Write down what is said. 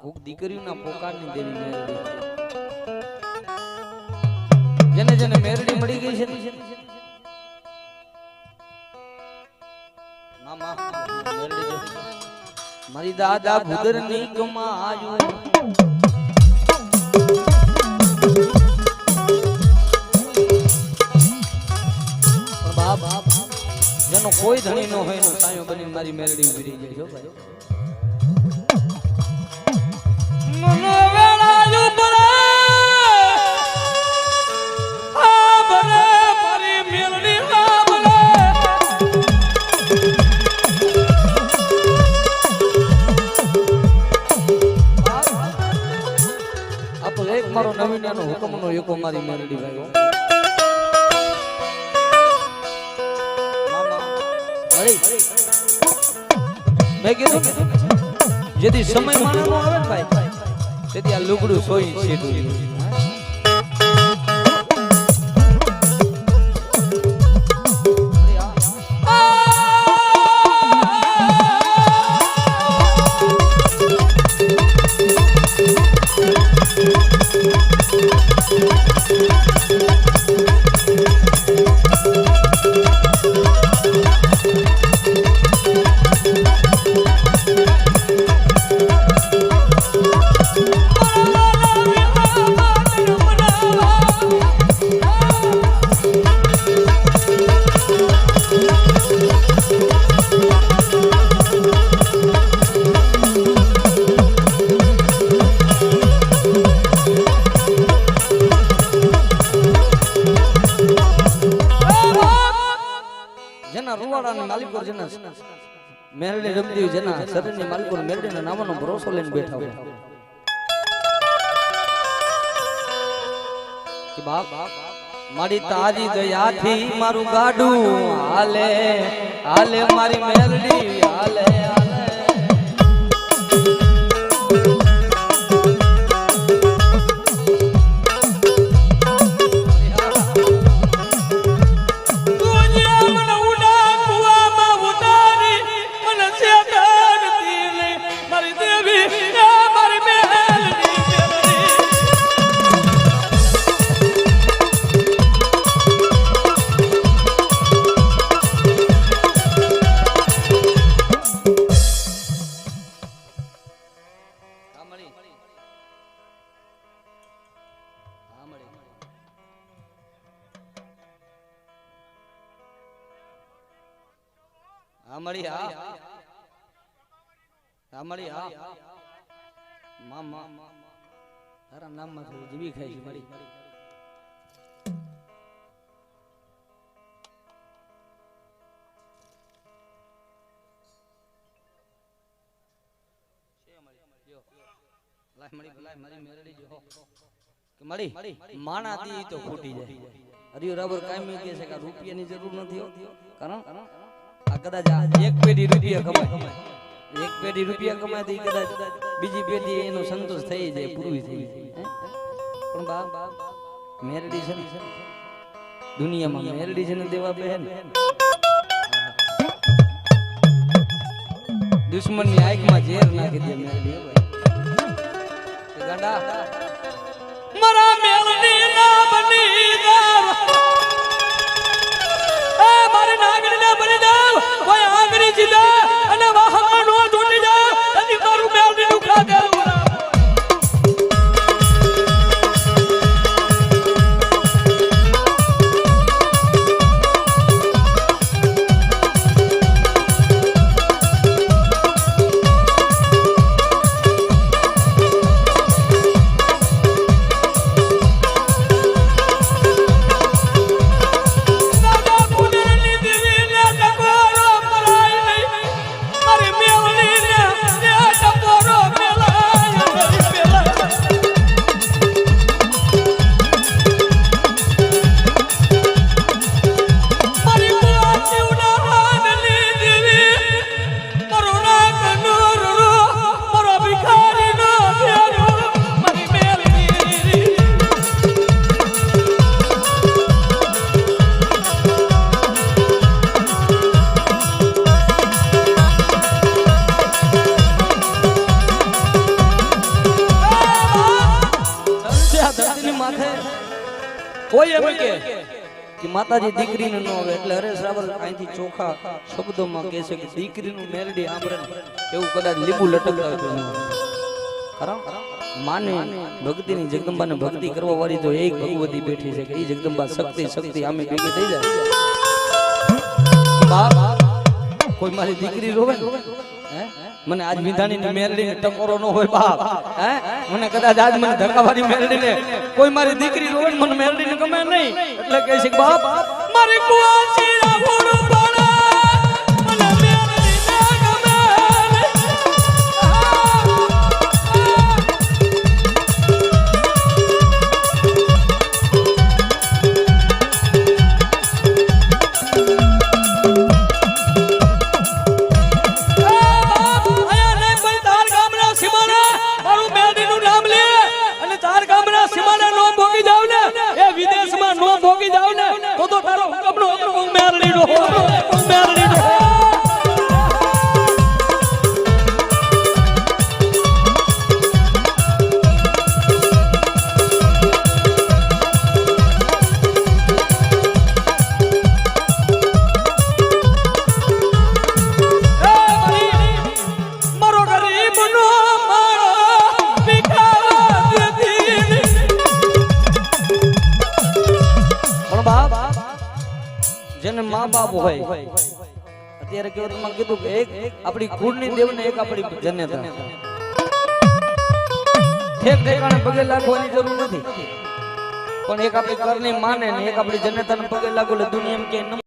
પોકારની દેવી મેરડી. જેને જેને મેરડી મળી ગઈ છે. મારી દાદા ભૂદરની કમાયું પણ બાપ, જેનો કોઈ ધણી ન હોય એનો સાયો બની મારી મેરડી ઊભી રહી જાય છો ભાઈ. મારો નવીનાનો હુકમનો એકો મારી મેરડી ભાઈ. મેં કીધું જેથી સમય માણવાનો આવે ને ભાઈ તેથી આ લુગડું સોઈ સીધું માલિકો જેના મેરડી હોય, જેના શરીરની નામનો ભરોસો લઈને બેઠા હોય. કે બાપ મારી તારી દયાથી મારું ગાડું હાલે હાલે મારી મેરડી હાલે. હા, મળી, હા. હા, મળી, હા. મા, મા, તારા નામમાં થોડું જીવી ખાઈ છે મળી લાય. મળી લાય મારી મેરડી જો. કે મળી માણા તો ફૂટી જાય. હરિયો રબર કાયમી કહે છે કે રૂપિયાની જરૂર નથી કારણ કદાચ એક પેઢી રૂપિયા કમાય. એક પેઢી રૂપિયા કમાય તો કદાચ બીજી પેઢી એનો સંતોષ થઈ જાય, પૂરી થઈ પણ બા, મેરડી છે દુનિયામાં મેરડી છે ને દેવા બહેન દુશ્મનની આંખમાં ઝેર નાખી દે મેરડી ગાંડા. મારા મેરડી ના બની જાવ કે કે માતાજી દીકરીને ન આવે એટલે હરેશ રાવલ અહીંથી ચોખા શબ્દોમાં કહે છે કે દીકરીનું મેરડી આંબરે એવું કદાચ લીંબુ લટકતા હોય તો. ખરા માને ભક્તિની જગદંબાને ભક્તિ કરવા વાળી તો એક ભગવતી બેઠી છે કે એ જગદંબા શક્તિ શક્તિ આમે ભેગી થઈ જાય બાપ, કોઈ મારી દીકરી રોવે ને? મને આજ વિધાની ની મેરડી ને ટકોરો નો હોય બાપ. હે? મને કદાચ આજ મને ધક્કાવાળી મેરડી ને કોઈ મારી દીકરી રોડ મને મેરડી ને ગમે નહીં. એટલે કહે છે બાપ મારી કુવાસી રાવણ બાપ હોય. અત્યારે કેવતમાં કીધું કે એક આપણી કુળની દેવ ને એક આપણી જન્યતા. ઠેક ઠેકાણે પગે લાગવાની જરૂર નથી. પણ એક આપણી ઘરની માને ને એક આપણી જન્યતાને પગે લાગો એટલે દુનિયા એમ કે